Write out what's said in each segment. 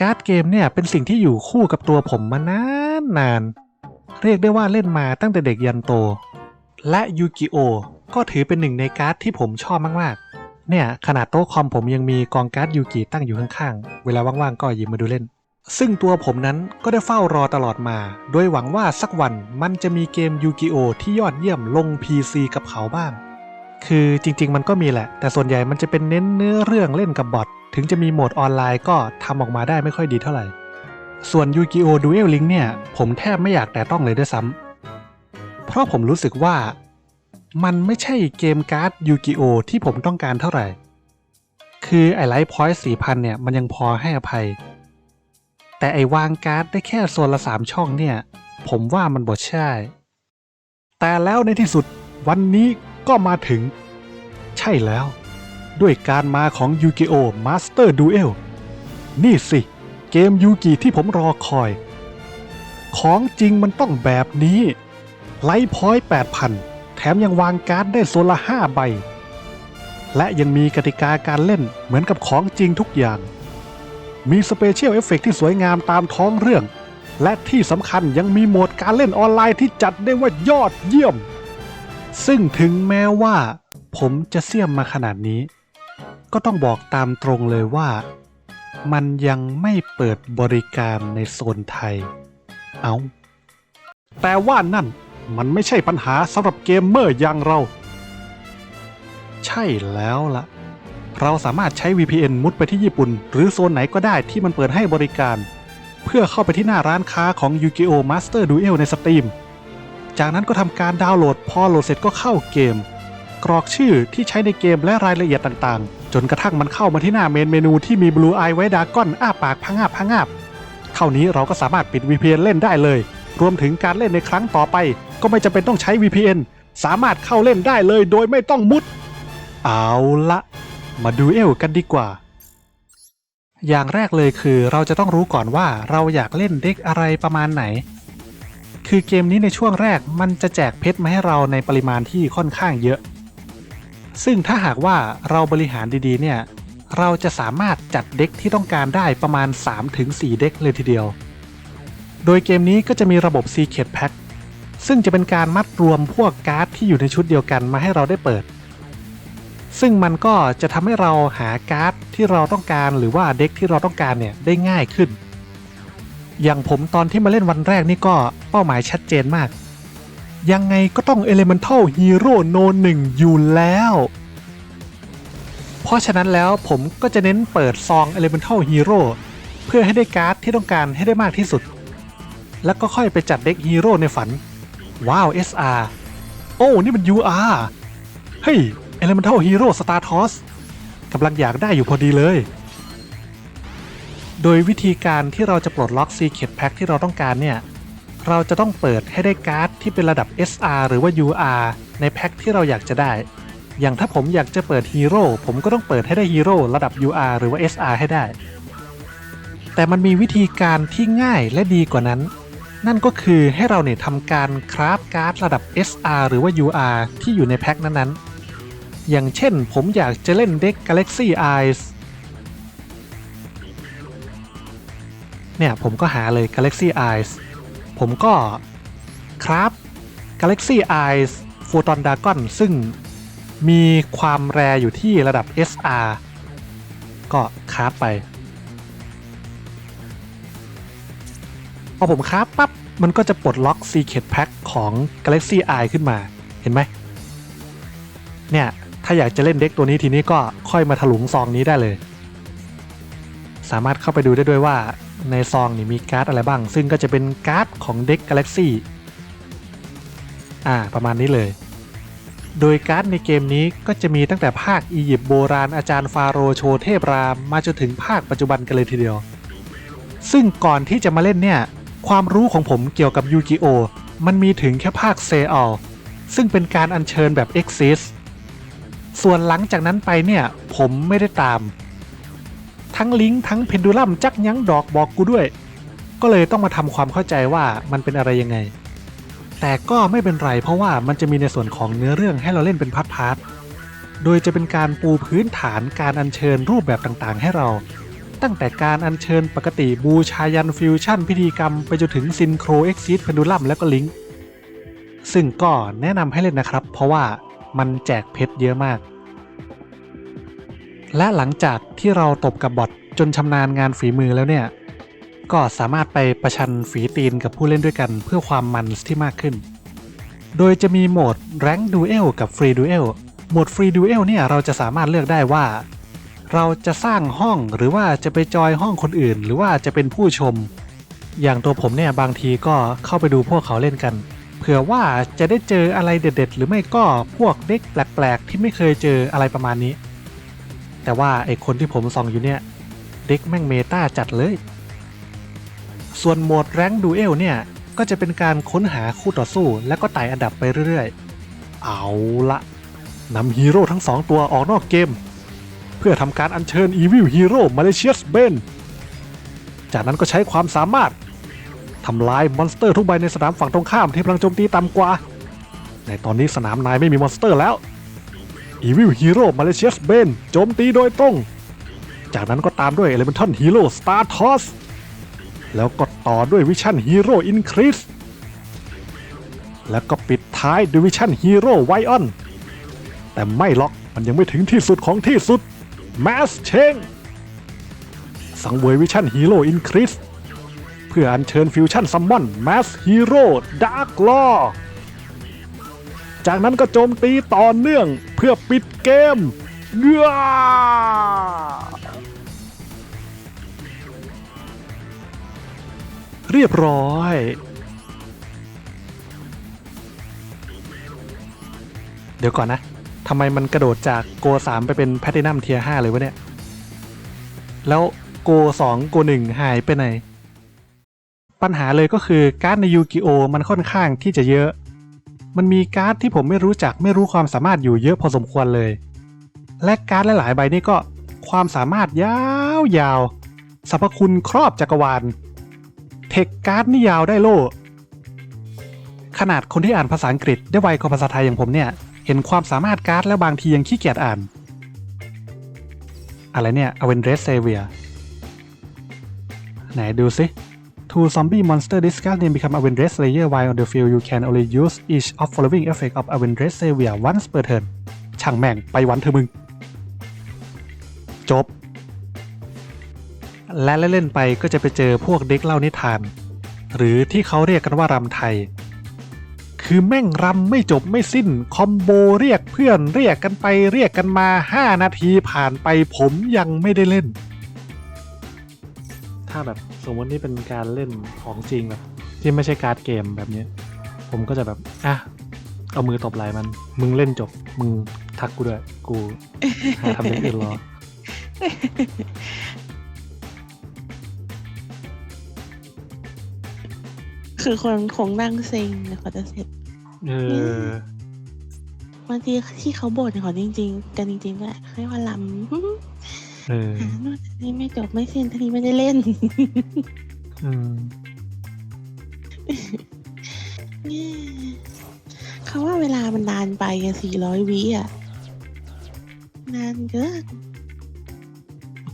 การ์ดเกมเนี่ยเป็นสิ่งที่อยู่คู่กับตัวผมมานานนานๆเรียกได้ว่าเล่นมาตั้งแต่เด็กยันโต และยูกิโอก็ถือเป็นหนึ่งในการ์ดที่ผมชอบมากๆ เนี่ยขนาดโต๊ะคอมผมยังมีกองการ์ดยูกิตั้งอยู่ข้างๆ เวลาว่างๆ ก็หยิบมาดูเล่น ซึ่งตัวผมนั้นก็ได้เฝ้ารอตลอดมา โดยหวังว่าสักวันมันจะมีเกมยูกิโอที่ยอดเยี่ยมลง PC กับเขาบ้าง คือจริงๆ มันก็มีแหละ แต่ส่วนใหญ่มันจะเป็นเน้นเนื้อเรื่องเล่นกับบอท ถึงจะมีโหมดออนไลน์ก็ทำออกมาได้ไม่ค่อยดีเท่าไหร่ ส่วน Yu-Gi-Oh! Duel Link เนี่ย ผมแทบไม่อยากแต่ต้องเลยด้วยซ้ำเพราะผมรู้สึกว่ามันไม่ใช่เกมการ์ด Yu-Gi-Oh! ที่ผมต้องการเท่าไหร่ คือไอไลท์พอยต์สี่พันเนี่ย มันยังพอให้อภัย แต่ไอวางการ์ดได้แค่โซนละสามช่องเนี่ย ผมว่ามันบดใช่ แต่แล้วในที่สุดวันนี้ก็มาถึง ใช่แล้ว ด้วยการมาของ Yu-Gi-Oh! Master Duel นี่สิ เกมยูกิที่ผมรอคอย ของจริงมันต้องแบบนี้ ไลท์พอยต์8,000 แถมยังวางการ์ดได้โซละ5ใบ และยังมีกติกาการเล่นเหมือนกับของจริงทุกอย่าง มีสเปเชียลเอฟเฟกที่สวยงามตามท้องเรื่อง และที่สำคัญยังมีโหมดการเล่นออนไลน์ที่จัดได้ว่ายอดเยี่ยม ซึ่งถึงแม้ว่าผมจะเสี่ยมมาขนาดนี้ ก็ต้องบอกตามตรงเลยว่า มันยังไม่เปิดบริการในโซนไทย เอา แต่ว่านั่นมันไม่ใช่ปัญหาสำหรับเกมเมอร์อย่างเรา ใช่แล้วละ่ะ เราสามารถใช้ VPN มุดไปที่ญี่ปุ่น หรือโซนไหนก็ได้ที่มันเปิดให้บริการ เพื่อเข้าไปที่หน้าร้านค้าของ Yu-Gi-Oh! Master Duel ใน Steam จากนั้นก็ทำการดาวน์โหลด พอโหลดเสร็จก็เข้าเกม กรอกชื่อที่ใช้ในเกมและรายละเอียดต่างๆ จนกระทั่งมันเข้ามาที่หน้าเมนเมนูที่มี Blue Eye ไว้ดากอนอ้าปากพังอาบพังอาบเท่านี้เราก็สามารถปิด VPN เล่นได้เลย รวมถึงการเล่นในครั้งต่อไป ก็ไม่จำเป็นต้องใช้ VPN สามารถเข้าเล่นได้เลยโดยไม่ต้องมุด เอาละมาดูเอลกันดีกว่า อย่างแรกเลยคือเราจะต้องรู้ก่อนว่าเราอยากเล่นเด็กอะไรประมาณไหน คือเกมนี้ในช่วงแรกมันจะแจกเพชรมาให้เราในปริมาณที่ค่อนข้างเยอะ ซึ่งถ้าหากว่าเราบริหารดีๆเนี่ยเราจะสามารถจัดเด็กที่ต้องการได้ประมาณ 3-4 เด็กเลยทีเดียว โดยเกมนี้ก็จะมีระบบ Secret Pack ซึ่งจะเป็นการมัดรวมพวกการ์ดที่อยู่ในชุดเดียวกันมาให้เราได้เปิด ซึ่งมันก็จะทำให้เราหาการ์ดที่เราต้องการหรือว่าเด็กที่เราต้องการเนี่ยได้ง่ายขึ้น อย่างผมตอนที่มาเล่นวันแรกนี่ก็เป้าหมายชัดเจนมาก ยังไงก็ต้อง Elemental Hero No 1อยู่แล้ว เพราะฉะนั้นแล้วผมก็จะเน้นเปิดซอง Elemental Hero เพื่อให้ได้การ์ดที่ต้องการให้ได้มากที่สุด แล้วก็ค่อยไปจัดเด็กฮีโร่ในฝัน ว้าว SR โอ้ นี่มัน UR เฮ้ย Elemental Hero Star Toss กำลังอยากได้อยู่พอดีเลย โดยวิธีการที่เราจะปลดล็อก Secret Pack ที่เราต้องการเนี่ย เราจะต้องเปิดให้ได้การ์ด ที่เป็นระดับ SR หรือว่า UR ในแพ็คที่เราอยากจะได้ อย่างถ้าผมอยากจะเปิดฮีโร่ผมก็ต้องเปิดให้ได้ฮีโร่ระดับ UR หรือว่า SR ให้ได้ แต่มันมีวิธีการที่ง่ายและดีกว่านั้น นั่นก็คือให้เราเนี่ยทำการคราฟการ์ดระดับ SR หรือว่า UR ที่อยู่ในแพ็คนั้นๆ อย่างเช่นผมอยากจะเล่นเด็ก Galaxy Eyes เนี่ยผมก็หาเลย Galaxy Eyes ผมก็ ครับ Galaxy Eyes Photon Dragon ซึ่งมีความแรอยู่ที่ระดับ SR ก็คราฟไป พอผมคราฟปั๊บ มันก็จะปลดล็อก Secret Pack ของ Galaxy Eye ขึ้นมา เห็นไหม เนี่ย ถ้าอยากจะเล่นเด็กตัวนี้ทีนี้ก็ค่อยมาถลุงซองนี้ได้เลย สามารถเข้าไปดูได้ด้วยว่าในซองนี่มีการ์ดอะไรบ้าง ซึ่งก็จะเป็นการ์ดของเด็ก Galaxy อ่าประมาณนี้เลย โดยการ์ดในเกมนี้ก็จะมีตั้งแต่ภาคอียิปต์โบราณอาจารย์ฟาโรโชเทพรามมาจนถึงภาคปัจจุบันกันเลยทีเดียว ซึ่งก่อนที่จะมาเล่นเนี่ย ความรู้ของผมเกี่ยวกับยูกิโอมันมีถึงแค่ภาคเซอลซึ่งเป็นการอัญเชิญแบบ Exis ส่วนหลังจากนั้นไปเนี่ย ผมไม่ได้ตาม ทั้งลิงก์ทั้งเพนดูลัมจักยั้งดอกบอกกูด้วย ก็เลยต้องมาทำความเข้าใจว่ามันเป็นอะไรยังไง แต่ก็ไม่เป็นไรเพราะว่ามันจะมีในส่วนของเนื้อเรื่องให้เราเล่นเป็นพาร์ทๆโดยจะเป็นการปูพื้นฐานการอัญเชิญรูปแบบต่างๆ ให้เรา ตั้งแต่การอัญเชิญปกติบูชายันฟิวชั่น พิธีกรรมไปจนถึงซินโครเอ็กซิสเพนดูลัมแล้วก็ลิงก์ซึ่งก็แนะนำให้เล่นนะครับ เพราะว่ามันแจกเพชรเยอะมาก และหลังจากที่เราตบกับบอทจนชำนาญงานฝีมือแล้วเนี่ย ก็สามารถไปประชันฝีตีนกับผู้เล่นด้วยกันเพื่อความมันที่มากขึ้น โดยจะมีโหมด Rank Duel กับ Free Duel โหมด Free Duel เนี่ยเราจะสามารถเลือกได้ว่า เราจะสร้างห้องหรือว่าจะไปจอยห้องคนอื่น หรือว่าจะเป็นผู้ชม อย่างตัวผมเนี่ยบางทีก็เข้าไปดูพวกเขาเล่นกันเผื่อว่าจะได้เจออะไรเด็ด ๆ หรือไม่ก็พวกเด็กแปลกๆที่ไม่เคยเจออะไรประมาณนี้ แต่ว่าไอคนที่ผมส่องอยู่เนี่ยเด็กแม่งเมตาจัดเลย ส่วนโหมดแรงดูเอลเนี่ยก็จะเป็นการค้นหาคู่ต่อสู้ แล้วก็ไต่อันดับไปเรื่อยๆ เอาละนำฮีโร่ทั้งสองตัวออกนอกเกม เพื่อทำการอัญเชิญ Evil Hero Malicious Ben จากนั้นก็ใช้ความสามารถทำลายมอนสเตอร์ทุกใบในสนามฝั่งตรงข้ามที่พลังโจมตีต่ำกว่า ในตอนนี้สนามนายไม่มีมอนสเตอร์แล้ว Evil Hero Malicious Ben โจมตีโดยตรง จากนั้นก็ตามด้วย Elemental Hero Star Toss แล้วก็ต่อด้วย Vision Hero Increase แล้วก็ปิดท้ายด้วย Vision Hero w i o n แต่ไม่ล็อกมันยังไม่ถึงที่สุดของที่สุด Mass Change สังเวย Vision Hero Increase เพื่ออัญเชิญฟิวชั่นซัมมอน Mass Hero Dark Law จากนั้นก็โจมตีต่อเนื่องเพื่อปิดเกมเงือ เรียบร้อย เดี๋ยวก่อนนะทำไมมันกระโดดจากโก3ไปเป็นแพทินัมเทีย5เลยวะเนี่ย แล้วโก2โก1หายไปไหน ปัญหาเลยก็คือการ์ดในยูกิโอมันค่อนข้างที่จะเยอะ มันมีการ์ดที่ผมไม่รู้จักไม่รู้ความสามารถอยู่เยอะพอสมควรเลย และการ์ดหลายๆใบนี่ก็ความสามารถยาวๆสรรพคุณครอบจักรวาล เทคการ์ดนี่ยาวได้โลขนาดคนที่อ่านภาษาอังกฤษได้ไวกว่าภาษาไทยอย่างผมเนี่ย เห็นความสามารถการ์ดแล้วบางทียังขี้เกียจอ่าน อะไรเนี่ย a v e n g e r Savior ไหนดูสิ Two zombie monster discard name become Avengers Slayer while on the field you can only use each of following effect of Avengers Savior once per turn ช่างแม่งไปวันเถอมึง จบ และเล่นๆไปก็จะไปเจอพวกเด็กเล่านิทาน หรือที่เขาเรียกกันว่ารำไทย คือแม่งรำไม่จบไม่สิ้น คอมโบเรียกเพื่อนเรียกกันไปเรียกกันมา 5 นาทีผ่านไปผมยังไม่ได้เล่น ถ้าแบบสมมตินี่เป็นการเล่นของจริงแบบ ที่ไม่ใช่การ์ดเกมแบบนี้ ผมก็จะแบบอะเอามือตบไหล่มัน มึงเล่นจบ มึงทักกูด้วย กูหาทำอย่างอื่นรอ คือคนคงนั่งเซ็งเดี๋ยวเขาจะเสร็จเออบางทีที่เขาบ่นเขาจริง ๆ กันจริงๆก็ให้ว่าลำเออหาโน่นนี่ไม่จบไม่สิ้นทีนี้ไม่ได้เล่นอืมเขาว่าเวลามันนานไปอะสี่ร้อยวิอะนานเกิน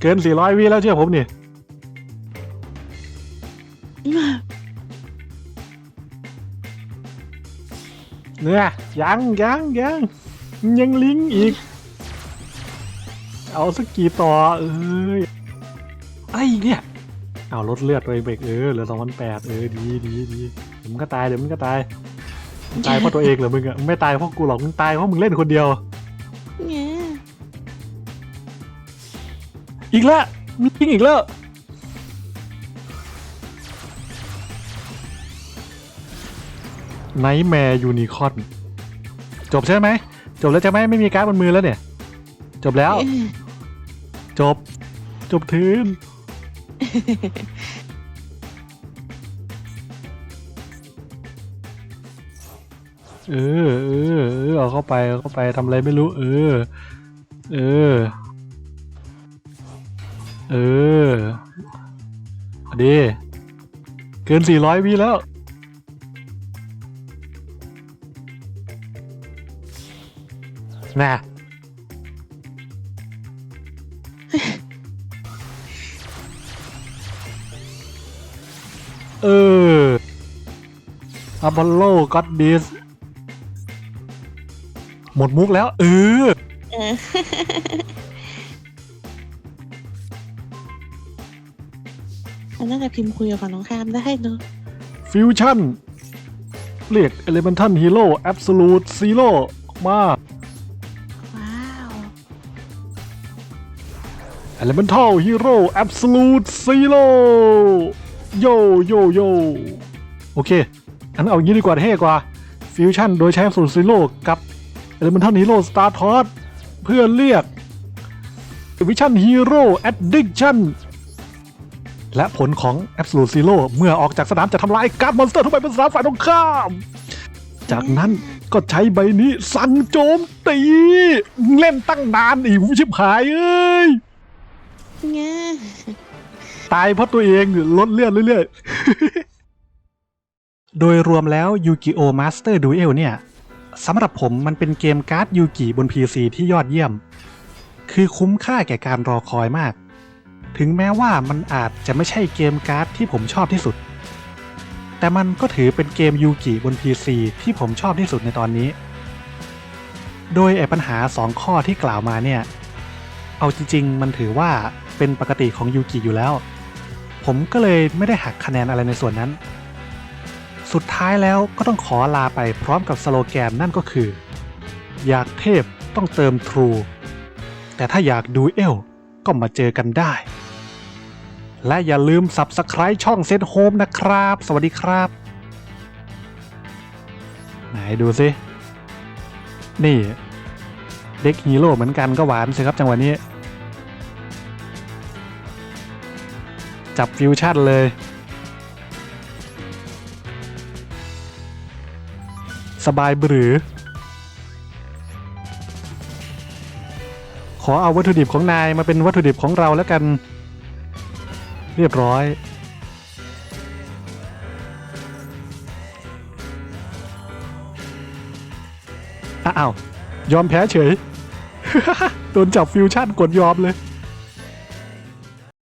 เกิน400วิแล้วเชื่อผมนี่ เนี่ยยังยังยังยังลิงก์อีก เอาสักกี่ต่อเอ้ยไอ้เนี่ยเอาลดเลือดไปเบรกเออเหลือสองพันแปดเออดีดีดีเดี๋ยวมึงก็ตายเดี๋ยวมึงก็ตายมึงตายเพราะตัวเองเหรอมึงอะมึงไม่ตายเพราะกูหรอกมึงตายเพราะมึงเล่นคนเดียวเนี่ยอีกแล้วมีลิงก์อีกแล้ว ไนท์แมร์ยูนิคอนจบใช่ไหม จบแล้วจะไหมไม่มีการ์ดบนมือแล้วเนี่ย จบแล้ว จบ จบทืนเออเออเออเอาเข้าไปเอาเข้าไปทำอะไรไม่รู้ เออ เออ เออเอาดีเกินสี่ร้อยวิแล้ว น่ะเอออพอลโลก็อดดิสหมดมุกแล้ว เออ เออ มันน่าจะพิมพ์คุยกับฝั่งตรงข้ามได้เนอะฟิวชั่น เรียก Elemental Hero Absolute Zero มา Elemental Hero Absolute Zero โยโยโยโอเคอันเอาย่างนี้ดีกว่าเท่กว่า ฟิวชั่นโดยใช้ Absolute Zero กับ Elemental Hero Star t o s เพื่อเรียก Vision Hero Addiction และผลของ Absolute Zero เมื่อออกจากสนามจะทำลายการ์ดมอนสเตอร์ทุกใบบนสนามฝ่ายตรงข้าม จากนั้นก็ใช้ใบนี้สั่งโจมตี เล่นตั้งนานอีกชิบหายเอ้ย เงี้ยตายเพราะตัวเองลดเลือดเรื่อยๆ โดยรวมแล้ว Yu-Gi-Oh! Master Duel เนี่ยสำหรับผมมันเป็นเกมการ์ดยูกิบน PC ที่ยอดเยี่ยม คือคุ้มค่าแก่การรอคอยมาก ถึงแม้ว่ามันอาจจะไม่ใช่เกมการ์ดที่ผมชอบที่สุด แต่มันก็ถือเป็นเกมยูกิบน PC ที่ผมชอบที่สุดในตอนนี้ โดยไอ้ปัญหา 2 ข้อที่กล่าวมาเนี่ย เอาจริง ๆ มันถือว่า เป็นปกติของยูกิอยู่แล้ว ผมก็เลยไม่ได้หักคะแนนอะไรในส่วนนั้น สุดท้ายแล้วก็ต้องขอลาไปพร้อมกับสโลแกนนั่นก็คือ อยากเทพต้องเติม True แต่ถ้าอยากดูเอลก็มาเจอกันได้ และอย่าลืม Subscribe ช่องเซตโฮมนะครับ สวัสดีครับ ไหนดูสิ นี่ เด็กฮีโร่เหมือนกันก็หวานสิครับจังหวะนี้ จับฟิวชั่นเลย สบายบรือ ขอเอาวัตถุดิบของนายมาเป็นวัตถุดิบของเราแล้วกัน เรียบร้อย อ้าว ยอมแพ้เฉย โดนจับฟิวชั่นกดยอมเลย